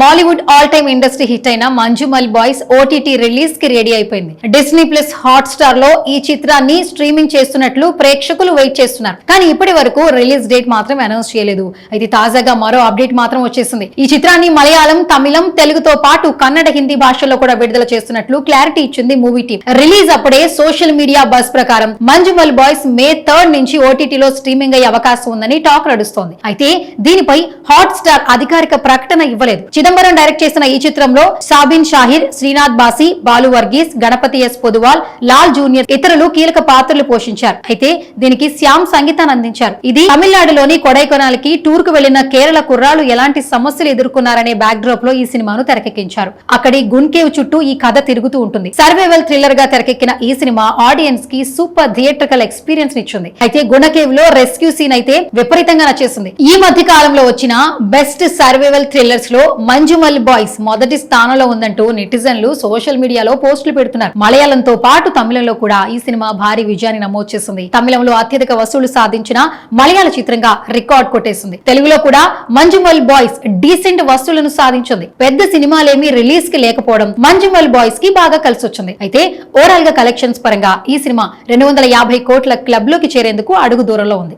Mollywood all time industry hit అయిన Manjummel boys OTT రిలీజ్కి ready అయిపోయింది. డిస్నీ ప్లస్ హాట్ స్టార్లో ఈ చిత్రాన్ని స్ట్రీమింగ్ చేస్తున్నట్లు ప్రేక్షకులు వెయిట్ చేస్తున్నారు. కానీ ఇప్పటి వరకు రిలీజ్ డేట్ మాత్రం అనౌన్స్ చేయలేదు. అయితే తాజాగా మరో అప్డేట్ మాత్రం వచ్చేసింది. ఈ చిత్రాన్ని మలయాళం తమిళం తెలుగుతో పాటు కన్నడ హిందీ భాషల్లో కూడా విడుదల చేస్తున్నట్లు క్లారిటీ ఇచ్చింది మూవీ టీం. రిలీజ్ అప్పుడే సోషల్ మీడియా బస్ ప్రకారం మంజుమల్ బాయ్స్ మే థర్డ్ నుంచి ఓటీటీలో స్ట్రీమింగ్ అయ్యే అవకాశం ఉందని టాక్ నడుస్తోంది. అయితే దీనిపై హాట్ స్టార్ అధికారిక ప్రకటన ఇవ్వలేదు. చిదంబరం డైరెక్ట్ చేసిన ఈ చిత్రంలో సాబిన్ షాహిర్ శ్రీనాథ్ బాసి బాలు వర్గీస్ గణపతి ఎస్ పొదువాల్ లాల్ జూనియర్ ఇతరులు కీలక పాత్రలు పోషించారు. అయితే దీనికి శ్యామ్ సంగీతాన్ని అందించారు. ఇది తమిళనాడులోని కొడైకొనాల్కి టూర్కు వెళ్ళిన కేరళ కుర్రాళ్ళు ఎలాంటి సమస్యలు ఎదుర్కొన్నారనే బ్యాక్ డ్రాప్లో ఈ సినిమాను తెరకెక్కించారు. అక్కడి గున్కేవ్ చుట్టూ ఈ కథ తిరుగుతూ ఉంటుంది. సర్వైవల్ థ్రిల్లర్గా తెరకెక్కిన ఈ సినిమా ఆడియన్స్కి సూపర్ థియేట్రికల్ ఎక్స్పీరియన్స్ ఇచ్చింది. అయితే గుణకేవ్లో రెస్క్యూ సీన్ అయితే విపరీతంగా నచ్చేసింది. ఈ మధ్య కాలంలో వచ్చిన బెస్ట్ సర్వైవల్ థ్రిల్లర్స్లో మంజుమల్ బాయ్స్ మొదటి స్థానంలో ఉందంటూ నెటిజన్లు సోషల్ మీడియాలో పోస్టులు పెడుతున్నారు. మలయాళంతో పాటు తమిళంలో కూడా ఈ సినిమా భారీ విజయాన్ని నమోదు చేసింది. తమిళంలో అత్యధిక వసూలు సాధించిన మలయాళ చిత్రంగా రికార్డ్ కొట్టేసింది. తెలుగులో కూడా మంజుమల్ బాయ్స్ డీసెంట్ వసూళ్ళను సాధించింది. పెద్ద సినిమాలేమీ రిలీజ్కి లేకపోవడం మంజుమల్ బాయ్స్కి బాగా కలిసి వచ్చింది అయితే ఓవరాల్గా కలెక్షన్స్ పరంగా ఈ సినిమా రెండు వందల యాభై కోట్ల క్లబ్లోకి చేరేందుకు అడుగు దూరంలో ఉంది.